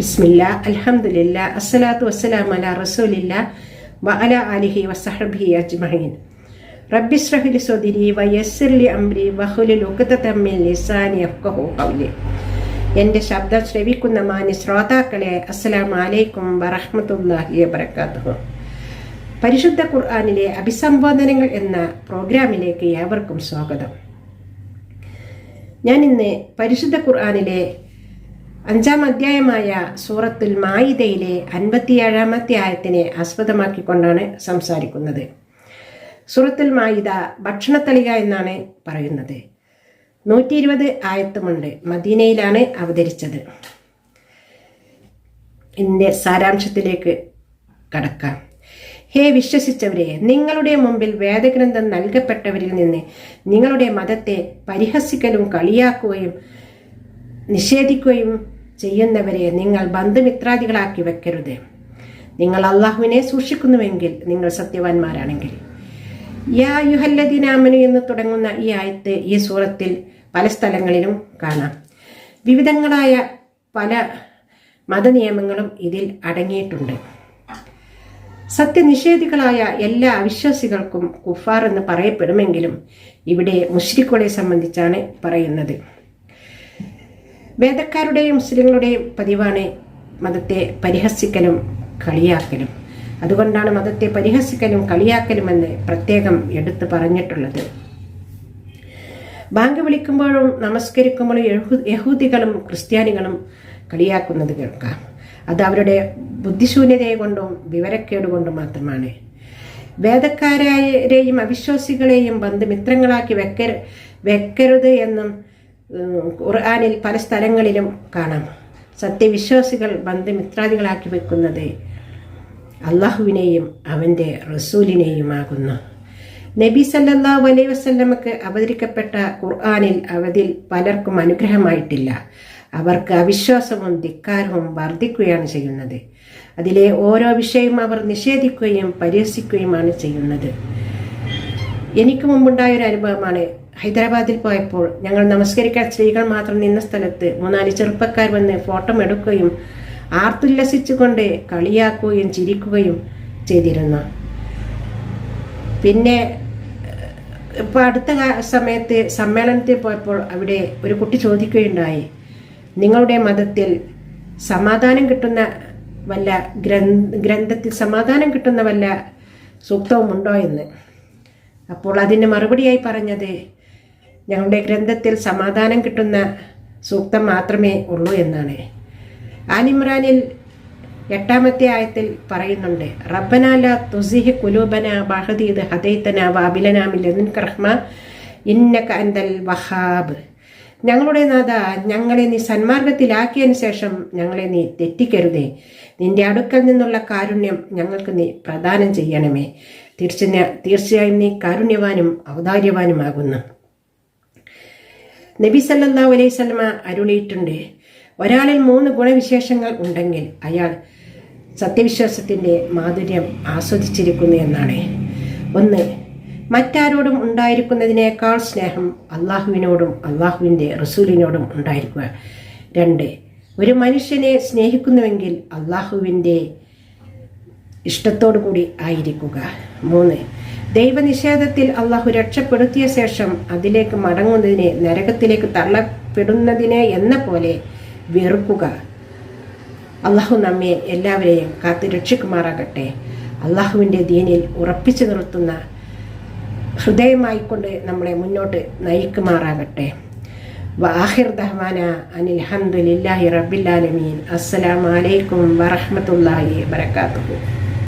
ബിസ്മില്ല അലഹമില്ല അസ്സലാത്തു വസ്സലാം അല റസൂലില്ല വ അല അലിഹി വസഹബി അജ്മഹീൻ റബ്ബിസ്രഹുലി സ്വദിരി വയസ്സിർലി അംരി വഹുലിൽ തമ്മിൽ നിസാനി അഫ്കഹു ഖൗലി. എന്റെ ശബ്ദം ശ്രവിക്കുന്ന മാന്യ ശ്രോതാക്കളെ അസ്സലാം അലൈക്കും വറഹമത്തല്ലാഹി വബറകാതുഹു. പരിശുദ്ധ ഖുർആാനിലെ അഭിസംബോധനകൾ എന്ന പ്രോഗ്രാമിലേക്ക് ഏവർക്കും സ്വാഗതം. ഞാൻ ഇന്ന് പരിശുദ്ധ ഖുർആനിലെ അഞ്ചാം അധ്യായമായ സൂറത്തുൽ മായിദയിലെ അൻപത്തിയേഴാമത്തെ ആയത്തിനെ ആസ്പദമാക്കിക്കൊണ്ടാണ് സംസാരിക്കുന്നത്. സൂറത്തുൽ മായിദ ഭക്ഷണത്തളിക എന്നാണ് പറയുന്നത്. നൂറ്റി ഇരുപത് ആയത്തുമുണ്ട് മദീനയിലാണ് അവതരിച്ചത്. ഇതിന്റെ സാരാംശത്തിലേക്ക് കടക്കാം. ഹേ വിശ്വസിച്ചവരെ നിങ്ങളുടെ മുമ്പിൽ വേദഗ്രന്ഥം നൽകപ്പെട്ടവരിൽ നിന്ന് നിങ്ങളുടെ മതത്തെ പരിഹസിക്കലും കളിയാക്കുകയും നിഷേധിക്കുകയും ചെയ്യുന്നവരെ നിങ്ങൾ ബന്ധുമിത്രാദികളാക്കി വെക്കരുത്. നിങ്ങൾ അള്ളാഹുവിനെ സൂക്ഷിക്കുന്നുവെങ്കിൽ നിങ്ങൾ സത്യവാന്മാരാണെങ്കിൽ യാ യുഹല്ലദീനാമനു എന്ന് തുടങ്ങുന്ന ഈ ആയത്ത് ഈ സൂറത്തിൽ പല സ്ഥലങ്ങളിലും കാണാം. വിവിധങ്ങളായ പല മതനിയമങ്ങളും ഇതിൽ അടങ്ങിയിട്ടുണ്ട്. സത്യനിഷേധികളായ എല്ലാ അവിശ്വാസികൾക്കും കുഫാർ എന്ന് പറയപ്പെടുമെങ്കിലും ഇവിടെ മുഷ്രിഖുകളെ സംബന്ധിച്ചാണ് പറയുന്നത്. വേദക്കാരുടെയും മുസ്ലിങ്ങളുടെയും പതിവാണ് മതത്തെ പരിഹസിക്കലും കളിയാക്കലും. അതുകൊണ്ടാണ് മതത്തെ പരിഹസിക്കലും കളിയാക്കലുമെന്ന് പ്രത്യേകം എടുത്തു പറഞ്ഞിട്ടുള്ളത്. ബാങ്ക് വിളിക്കുമ്പോഴും നമസ്കരിക്കുമ്പോഴും യഹൂദികളും ക്രിസ്ത്യാനികളും കളിയാക്കുന്നത് കേൾക്കാം. അത് അവരുടെ ബുദ്ധിശൂന്യതയെ കൊണ്ടും വിവരക്കേട് കൊണ്ടും മാത്രമാണ്. വേദക്കാരെയും അവിശ്വാസികളെയും ബന്ധുമിത്രങ്ങളാക്കി വെക്ക വെക്കരുത് എന്നും ഖുർആനിൽ പല സ്ഥലങ്ങളിലും കാണാം. സത്യവിശ്വാസികൾ ബന്ധുമിത്രാദികളാക്കി വെക്കുന്നത് അള്ളാഹുവിനെയും അവന്റെ റസൂലിനെയുമാകുന്നു. നബി സല്ലാ അലൈ വസ്ല്ലമക്ക് അവതരിക്കപ്പെട്ട ഖുർആാനിൽ അവതിൽ പലർക്കും അനുഗ്രഹമായിട്ടില്ല. അവർക്ക് അവിശ്വാസവും ധിക്കാരവും വർദ്ധിക്കുകയാണ് ചെയ്യുന്നത്. അതിലെ ഓരോ വിഷയവും അവർ നിഷേധിക്കുകയും പരിഹസിക്കുകയുമാണ് ചെയ്യുന്നത്. എനിക്ക് മുമ്പുണ്ടായ ഒരു അനുഭവമാണ് ഹൈദരാബാദിൽ പോയപ്പോൾ ഞങ്ങൾ നമസ്കരിക്കാൻ സ്ത്രീകൾ മാത്രം നിന്ന സ്ഥലത്ത് മൂന്നാൽ ചെറുപ്പക്കാർ വന്ന് ഫോട്ടോ എടുക്കുകയും ആർത്തുല്ലസിച്ചുകൊണ്ട് കളിയാക്കുകയും ചിരിക്കുകയും ചെയ്തിരുന്നു. പിന്നെ ഇപ്പോൾ അടുത്ത സമയത്ത് സമ്മേളനത്തിൽ പോയപ്പോൾ അവിടെ ഒരു കുട്ടി ചോദിക്കുകയുണ്ടായി നിങ്ങളുടെ മതത്തിൽ സമാധാനം കിട്ടുന്ന വല്ല ഗ്രന്ഥ ഗ്രന്ഥത്തിൽ സമാധാനം കിട്ടുന്ന വല്ല സൂക്തവുമുണ്ടോ? എന്ന്. അപ്പോൾ അതിന് മറുപടിയായി പറഞ്ഞത് ഞങ്ങളുടെ ഗ്രന്ഥത്തിൽ സമാധാനം കിട്ടുന്ന സൂക്തം മാത്രമേ ഉള്ളൂ എന്നാണ്. ആനിമ്രാനിൽ എട്ടാമത്തെ ആയത്തിൽ പറയുന്നുണ്ട് റബ്ബനാല തുസിഹ് കുലൂബന ബഹദീദ് ഹദൈത്തന വാബിലനാമിൽ റഹ്മ ഇന്നക അന്തൽ വഹാബ്. ഞങ്ങളുടെ നാഥ ഞങ്ങളെ നീ സന്മാർഗത്തിലാക്കിയതിനു ശേഷം ഞങ്ങളെ നീ തെറ്റിക്കരുതേ. നിന്റെ അടുക്കൽ നിന്നുള്ള കാരുണ്യം ഞങ്ങൾക്ക് നീ പ്രദാനം ചെയ്യണമേ. തീർച്ച തീർച്ചയായും നീ കാരുണ്യവാനും ഔദാര്യവാനുമാകുന്നു. നബി സല്ലല്ലാഹു അലൈഹി സ്വലമ അരുളിയിട്ടുണ്ട്. ഒരാളിൽ മൂന്ന് ഗുണവിശേഷങ്ങൾ ഉണ്ടെങ്കിൽ അയാൾ സത്യവിശ്വാസത്തിന്റെ മാധുര്യം ആസ്വദിച്ചിരിക്കുന്നു എന്നാണ്. ഒന്ന് മറ്റാരോടും ഉണ്ടായിരിക്കുന്നതിനേക്കാൾ സ്നേഹം അള്ളാഹുവിനോടും അള്ളാഹുവിന്റെ റസൂലിനോടും ഉണ്ടായിരിക്കുക. രണ്ട് ഒരു മനുഷ്യനെ സ്നേഹിക്കുന്നുവെങ്കിൽ അള്ളാഹുവിന്റെ ഇഷ്ടത്തോടു കൂടി ആയിരിക്കുക. മൂന്ന് ദൈവനിഷേധത്തിൽ അള്ളാഹു രക്ഷപ്പെടുത്തിയ ശേഷം അതിലേക്ക് മടങ്ങുന്നതിനെ നരകത്തിലേക്ക് തള്ളപ്പെടുന്നതിനെ എന്ന പോലെ വെറുക്കുക. അള്ളാഹു നമ്മെ എല്ലാവരെയും കാത്തു രക്ഷിക്കുമാറാകട്ടെ. അള്ളാഹുവിന്റെ ദീനിൽ ഉറപ്പിച്ചു നിർത്തുന്ന ഹൃദയമായിക്കൊണ്ട് നമ്മളെ മുന്നോട്ട് നയിക്കുമാറാകട്ടെ. വാഹിർ ദഹ്മാന അനിൽ ഹംദുലില്ലാഹി റബ്ബിൽ അസ്സലാമലൈക്കും വറഹമത്തല്ലാഹി വരക്കാത്തു